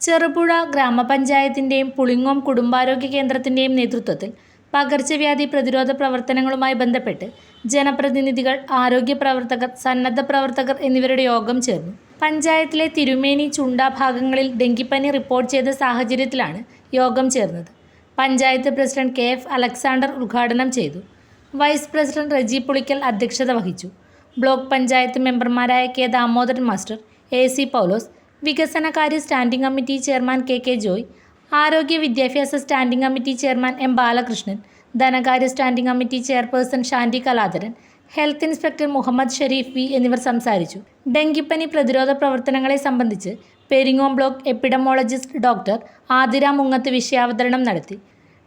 ചെറുപുഴ ഗ്രാമപഞ്ചായത്തിന്റെയും പുളിങ്ങോം കുടുംബാരോഗ്യ കേന്ദ്രത്തിന്റെയും നേതൃത്വത്തിൽ പകർച്ചവ്യാധി പ്രതിരോധ പ്രവർത്തനങ്ങളുമായി ബന്ധപ്പെട്ട് ജനപ്രതിനിധികൾ ആരോഗ്യ പ്രവർത്തകർ സന്നദ്ധ പ്രവർത്തകർ എന്നിവരുടെ യോഗം ചേർന്നു. പഞ്ചായത്തിലെ തിരുമേനി ചുണ്ട ഭാഗങ്ങളിൽ ഡെങ്കിപ്പനി റിപ്പോർട്ട് ചെയ്ത സാഹചര്യത്തിലാണ് യോഗം ചേർന്നത്. Panchayat president K F Alexander ഉദ്ഘാടനം ചെയ്തു. വൈസ് പ്രസിഡന്റ് റജി പുളിക്കൽ അധ്യക്ഷത വഹിച്ചു. ബ്ലോക്ക് പഞ്ചായത്ത് മെമ്പർമാരായ K Damodaran master A C Paulose വികസനകാര്യ standing committee chairman K K Joy ആരോഗ്യ വിദ്യാഭ്യാസ standing committee chairman M Balakrishnan ധനകാര്യ standing committee chairperson Shandy Kaladharan health inspector Muhammad Sherif V എന്നിവർ സംസാരിച്ചു. ഡെങ്കിപ്പനി പ്രതിരോധ പ്രവർത്തനങ്ങളെ സംബന്ധിച്ച് Peringome block epidemiologist doctor Athira Mungath വിഷയാവതരണം നടത്തി.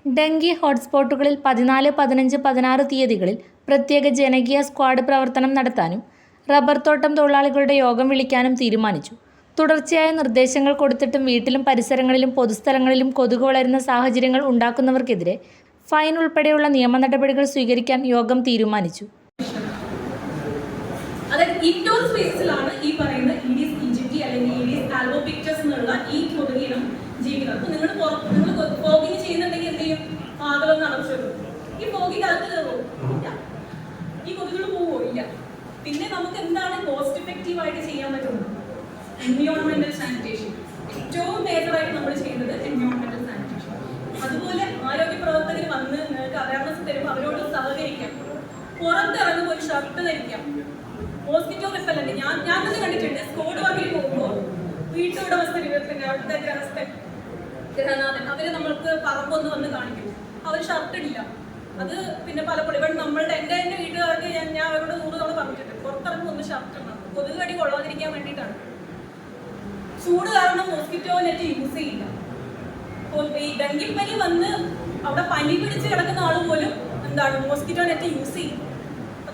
ഡെങ്കി ഹോട്ട്സ്പോട്ടുകളിൽ പതിനാല് പതിനഞ്ച് പതിനാറ് തീയതികളിൽ പ്രത്യേക ജനകീയ സ്ക്വാഡ് പ്രവർത്തനം നടത്താനും റബ്ബർ തോട്ടം തൊഴിലാളികളുടെ യോഗം വിളിക്കാനും തീരുമാനിച്ചു. തുടർച്ചയായ നിർദ്ദേശങ്ങൾ കൊടുത്തിട്ടും വീട്ടിലും പരിസരങ്ങളിലും പൊതുസ്ഥലങ്ങളിലും കൊതുക് വളരുന്ന സാഹചര്യങ്ങൾ ഉണ്ടാക്കുന്നവർക്കെതിരെ ഫൈൻ ഉൾപ്പെടെയുള്ള നിയമ നടപടികൾ സ്വീകരിക്കാൻ യോഗം തീരുമാനിച്ചു. ഇൻഡോർ സ്പേസിലാണ് ഈ പറയുന്ന ഈഡീസ് ഇഞ്ചിറ്റി അല്ലെങ്കിൽ ഇഡീസ് ആൽബോ പിക്ചേഴ്സ് എന്നുള്ള ഈ കൊതുകിനം ജീവിതം അപ്പൊ നിങ്ങൾ നിങ്ങൾ ഫോഗിങ് ചെയ്യുന്നുണ്ടെങ്കിൽ എന്ത് ചെയ്യും? ആകലൊന്ന് നടച്ചു ഈ ഫോഗിങ് അകത്ത് കയറുമോ ഇല്ല. ഈ കൊതുകുകൾ പോവോ? ഇല്ല. പിന്നെ നമുക്ക് എന്താണ് കോസ്റ്റ് എഫക്റ്റീവ് ആയിട്ട് ചെയ്യാൻ പറ്റുന്നത്? എൻവിയോൺമെന്റൽ സാനിറ്റേഷൻ ഏറ്റവും മേജറായിട്ട് നമ്മൾ ചെയ്യുന്നത് എൻവിയോൺമെന്റൽ സാനിറ്റേഷൻ അതുപോലെ ആരോഗ്യ പ്രവർത്തകർ വന്ന് നിങ്ങൾക്ക് അവയർനെസ് തരുമ്പോൾ അവരോട് സഹകരിക്കാം. പുറത്തിറങ്ങുമ്പോൾ ഒരു ഷർട്ട് ധരിക്കാം. മോസ്കിറ്റോ റിപ്പല്ലന്റ് ഞാൻ ഞാൻ തന്നെ കണ്ടിട്ടുണ്ട്. സ്കോഡ് വർക്കിൽ പോകുമ്പോൾ വീട്ടുടമസ്ഥർ പിന്നെ അവിടുത്തെ ഗ്രഹസ്ഥൻ ഗ്രഹനാഥൻ അവർ നമ്മൾക്ക് പറമ്പൊന്ന് വന്ന് കാണിക്കും. അവർ ഷർട്ട് ഇടില്ല. അത് പിന്നെ പലപ്പോഴും ഇവിടെ നമ്മളുടെ എന്റെ എന്റെ വീട്ടുകാർക്ക് ഞാൻ ഞാൻ അവരോട് നൂറ് തവണ പറഞ്ഞിട്ടുണ്ട്. പുറത്തിറങ്ങുമ്പോൾ ഒന്ന് ഷർട്ട് ഇടണം. കൊതുക് കടി കൊള്ളാതിരിക്കാൻ വേണ്ടിയിട്ടാണ്. ചൂട് കാരണം മോസ്കിറ്റോ നെറ്റ് യൂസ് ചെയ്യില്ല. ഈ ഡെങ്കിപ്പനി വന്ന് അവിടെ പനി പിടിച്ച് കിടക്കുന്ന ആൾ പോലും എന്താണ് മോസ്കിറ്റോ നെറ്റ് യൂസ് ചെയ്യും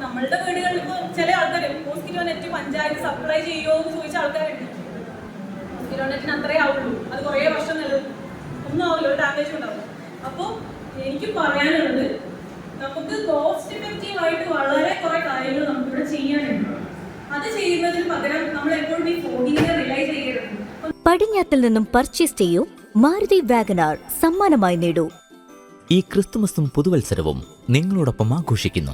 നമ്മളുടെ വീടുകളിൽ ഇപ്പോൾ ചില ആൾക്കാർ മോസ്കിറ്റോ നെറ്റ് പഞ്ചായത്ത് സപ്ലൈ ചെയ്യുമോ എന്ന് ചോദിച്ച ആൾക്കാരുണ്ട്. മോസ്കിറ്റോ നെറ്റിന് അത്രേ ആവുള്ളൂ. അത് കുറേ വർഷം നിലനിൽക്കും ഒന്നും ആവില്ല ഒരു ഡാമേജ് ഉണ്ടാവും. അപ്പോൾ എനിക്ക് പറയാനുള്ളത് നമുക്ക് കോസ്റ്റ് എഫക്റ്റീവ് ആയിട്ട് വളരെ കുറെ കാര്യങ്ങൾ നമുക്കിവിടെ ചെയ്യാനുണ്ട്. അത് ചെയ്യുന്നതിന് പകരം നമ്മൾ എപ്പോഴും ഈ ഫോണിനെ റിലൈ ചെയ്യരുത് പടിഞ്ഞാത്തിൽ നിന്നും പർച്ചേസ് ചെയ്യൂ. മാരുതി വാഗനാർ സമ്മാനമായി നേടൂ. ഈ ക്രിസ്തുമസും പുതുവത്സരവും നിങ്ങളോടൊപ്പം ആഘോഷിക്കുന്നു.